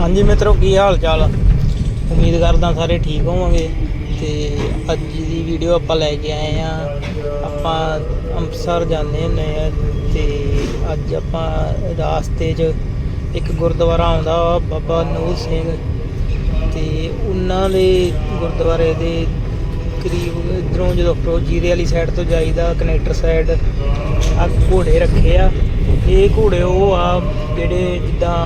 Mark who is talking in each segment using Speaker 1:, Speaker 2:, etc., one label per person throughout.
Speaker 1: ਹਾਂਜੀ ਮਿੱਤਰੋ, ਕੀ ਹਾਲ ਚਾਲ ਆ? ਉਮੀਦ ਕਰਦਾ ਸਾਰੇ ਠੀਕ ਹੋਵਾਂਗੇ। ਤੇ ਅੱਜ ਦੀ ਵੀਡੀਓ ਆਪਾਂ ਲੈ ਕੇ ਆਏ ਆ। ਆਪਾਂ ਅੰਮ੍ਰਿਤਸਰ ਜਾਂਦੇ ਹੁੰਦੇ ਆ ਤੇ ਅੱਜ ਆਪਾਂ ਰਾਸਤੇ 'ਚ ਇੱਕ ਗੁਰਦੁਆਰਾ ਆਉਂਦਾ ਵਾ, ਬਾਬਾ ਨੂਰ ਸਿੰਘ। ਤੇ ਉਹਨਾਂ ਦੇ ਗੁਰਦੁਆਰੇ ਦੇ ਕਰੀਬ ਇਧਰੋਂ ਜਦੋਂ ਆਪਾਂ ਵਾਲੀ ਸਾਈਡ ਤੋਂ ਜਾਈਦਾ ਕਨੈਕਟਰ ਸਾਈਡ ਆ ਘੋੜੇ ਰੱਖੇ ਆ। ਇਹ ਘੋੜੇ ਉਹ ਆ ਜਿਹੜੇ ਜਿੱਦਾਂ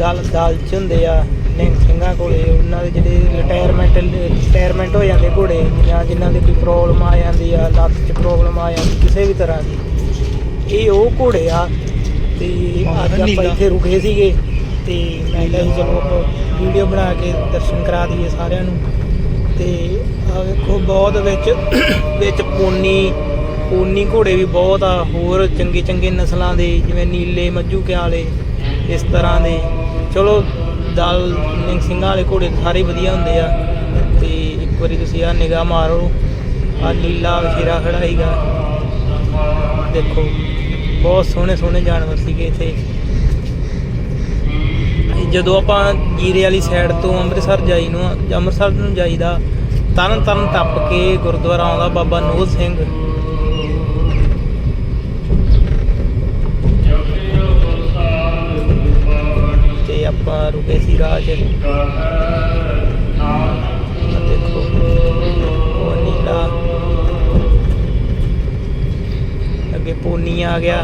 Speaker 1: ਦਲ ਦਲ ਚ ਹੁੰਦੇ ਆ ਨਿੰਗ ਸਿੰਘਾਂ ਕੋਲੇ ਉਹਨਾਂ ਦੇ ਜਿਹੜੇ ਰਿਟਾਇਰਮੈਂਟ ਰਿਟਾਇਰਮੈਂਟ ਹੋ ਜਾਂਦੇ ਘੋੜੇ ਜਾਂ ਜਿਨ੍ਹਾਂ ਦੇ ਕੋਈ ਪ੍ਰੋਬਲਮ ਆ ਜਾਂਦੀ ਆ ਲੱਤ 'ਚ ਪ੍ਰੋਬਲਮ ਆ ਜਾਂਦੀ ਕਿਸੇ ਵੀ ਤਰ੍ਹਾਂ ਦੀ। ਇਹ ਉਹ ਘੋੜੇ ਆ ਤੇ ਅੱਜ ਆਪਾਂ ਇੱਥੇ ਰੁਕੇ ਸੀਗੇ ਤੇ ਮੈਂ ਕਿਹਾ ਸੀ ਚਲੋ ਆਪਾਂ ਵੀਡੀਓ ਬਣਾ ਕੇ ਦਰਸ਼ਨ ਕਰਾ ਦਈਏ ਸਾਰਿਆਂ ਨੂੰ। ਤੇ ਆ ਵੇਖੋ ਬਹੁਤ ਵਿੱਚ ਵਿੱਚ ਪੋਨੀ ਪੋਨੀ ਘੋੜੇ ਵੀ ਬਹੁਤ ਆ ਹੋਰ ਚੰਗੇ ਚੰਗੇ ਨਸਲਾਂ ਦੇ ਜਿਵੇਂ ਨੀਲੇ ਮੱਝੂ ਕਿਆਂ ਵਾਲੇ ਇਸ ਤਰ੍ਹਾਂ ਦੇ। ਚਲੋ, ਦਲ, ਨਿੰਗ ਸਿੰਘਾਂ ਵਾਲੇ ਘੋੜੇ ਸਾਰੇ ਵਧੀਆ ਹੁੰਦੇ ਆ। ਤੇ ਇੱਕ ਵਾਰੀ ਤੁਸੀਂ ਆ ਨਿਗਾਹ ਮਾਰੋ। ਆ ਲੀਲਾ ਵਸ਼ੀਰਾ ਖੜਾ ਦੇਖੋ, ਬਹੁਤ ਸੋਹਣੇ ਸੋਹਣੇ ਜਾਨਵਰ ਸੀਗੇ ਇੱਥੇ। ਜਦੋਂ ਆਪਾਂ ਜੀਰੇ ਵਾਲੀ ਸਾਈਡ ਤੋਂ ਅੰਮ੍ਰਿਤਸਰ ਜਾਈ ਨੂੰ, ਅੰਮ੍ਰਿਤਸਰ ਨੂੰ ਜਾਈਦਾ ਤਰਨ ਤਰਨ ਟੱਪ ਕੇ ਗੁਰਦੁਆਰਾ ਆਉਂਦਾ ਬਾਬਾ ਨੂਰ ਸਿੰਘ। ਆਪਾਂ ਰੁਕੇ ਸੀ ਰਾਹ 'ਚ। ਆਹ ਦੇਖੋ ਉਹ ਨੀਲਾ ਅੱਗੇ ਪੋਨੀ ਆ ਗਿਆ।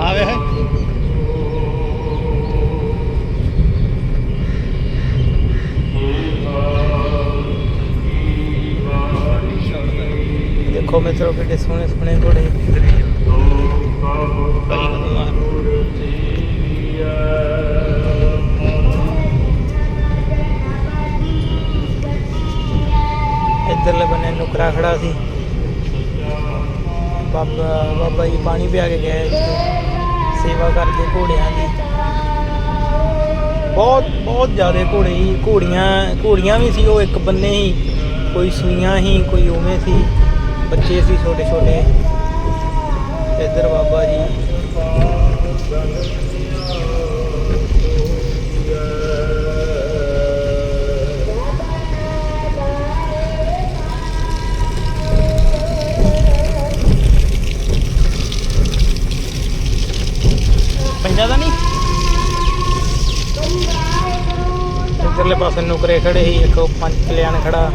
Speaker 2: ਆਵੇ ਹੈ
Speaker 1: ਦੇਖੋ ਮਿੱਤਰੋ ਕਿੱਡੇ ਸੋਹਣੇ ਸੋਹਣੇ ਘੋੜੇ। ਇੱਧਰਲੇ ਬੰਨੇ ਨੁਕਰਾ ਖੜਾ ਸੀ। ਬਾਬਾ ਬਾਬਾ ਜੀ ਪਾਣੀ ਪਿਆ ਕੇ ਗਏ। ਸੇਵਾ ਕਰਦੇ ਘੋੜਿਆਂ ਦੀ। ਬਹੁਤ ਬਹੁਤ ਜ਼ਿਆਦਾ ਘੋੜੇ ਸੀ। ਘੋੜੀਆਂ ਘੋੜੀਆਂ ਵੀ ਸੀ, ਉਹ ਇੱਕ ਬੰਨੇ ਹੀ ਕੋਈ ਸੂਈਆਂ ਸੀ, ਕੋਈ ਉਵੇਂ ਸੀ। ਬੱਚੇ ਸੀ ਛੋਟੇ ਛੋਟੇ ਇੱਧਰ ਬਾਬਾ ਜੀ। ਨਹੀਂ? ਇੱਧਰਲੇ ਪਾਸੇ ਨੁਕਰੇ ਖੜੇ ਸੀ ਇੱਕ ਪੰਜ ਕਲਿਆਣ ਖੜਾ।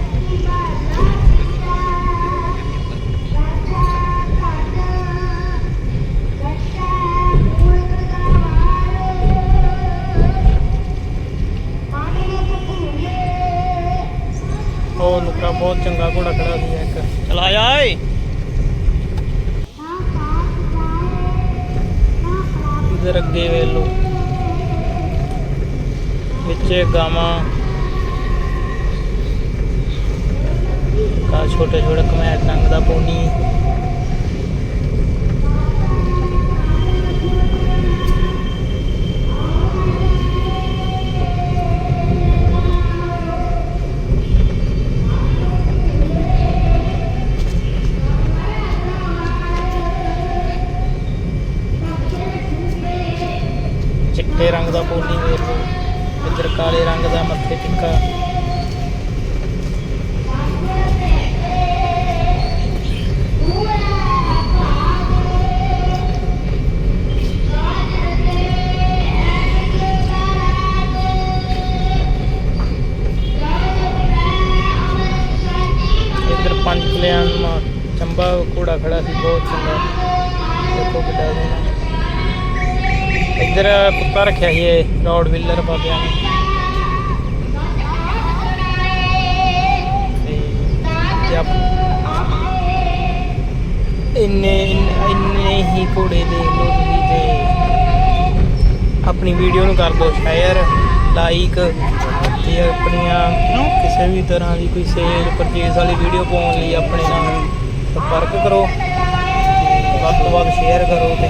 Speaker 1: ਉਹ ਨੁਕਰਾ ਬਹੁਤ ਚੰਗਾ ਘੋੜਾ ਖੜਾ ਸੀ ਇੱਕ। ਚਲਾ ਜਾ ਓਏ। ਇਧਰ ਅੱਗੇ ਵੇਲੋ ਵਿੱਚੇ ਗਾਵਾਂ। ਕਾ ਛੋਟੇ ਛੋਟੇ ਕਮੈਟ ਰੰਗ ਦਾ ਪੋਨੀ। ਚਿੱਟੇ ਰੰਗ ਦਾ ਪੋਨੀ ਵੇਖ ਇੱਧਰ ਕਾਲੇ ਰੰਗ ਦਾ ਮੱਥੇ ਟਿੱਕਾ। ਇੱਧਰ ਪੰਜ ਕਲਿਆਣ ਚੰਬਾ ਘੋੜਾ ਖੜਾ ਸੀ, ਬਹੁਤ ਚੰਗਾ। ਦੇਖੋ ਕਿੱਡਾ ਇੱਧਰ ਕੁੱਤਾ ਰੱਖਿਆ ਸੀ ਇਹ, ਰੌਡ ਵਿਲਰ ਬਾਬਿਆਂ ਨੇ। ਇੰਨੇ ਇੰਨੇ ਹੀ ਘੋੜੇ ਦੇ ਲਓ ਤੁਸੀਂ ਤੇ ਆਪਣੀ ਵੀਡੀਓ ਨੂੰ ਕਰ ਦਿਓ ਸ਼ੇਅਰ ਲਾਈਕ ਤੇ ਆਪਣੀਆਂ ਕਿਸੇ ਵੀ ਤਰ੍ਹਾਂ ਦੀ ਕੋਈ ਸੇਲ ਪਰਚੇਸ ਵਾਲੀ ਵੀਡੀਓ ਪਾਉਣ ਲਈ ਆਪਣੇ ਨਾਲ ਸੰਪਰਕ ਕਰੋ ਵੱਧ ਤੋਂ ਵੱਧ ਸ਼ੇਅਰ ਕਰੋ ਤੇ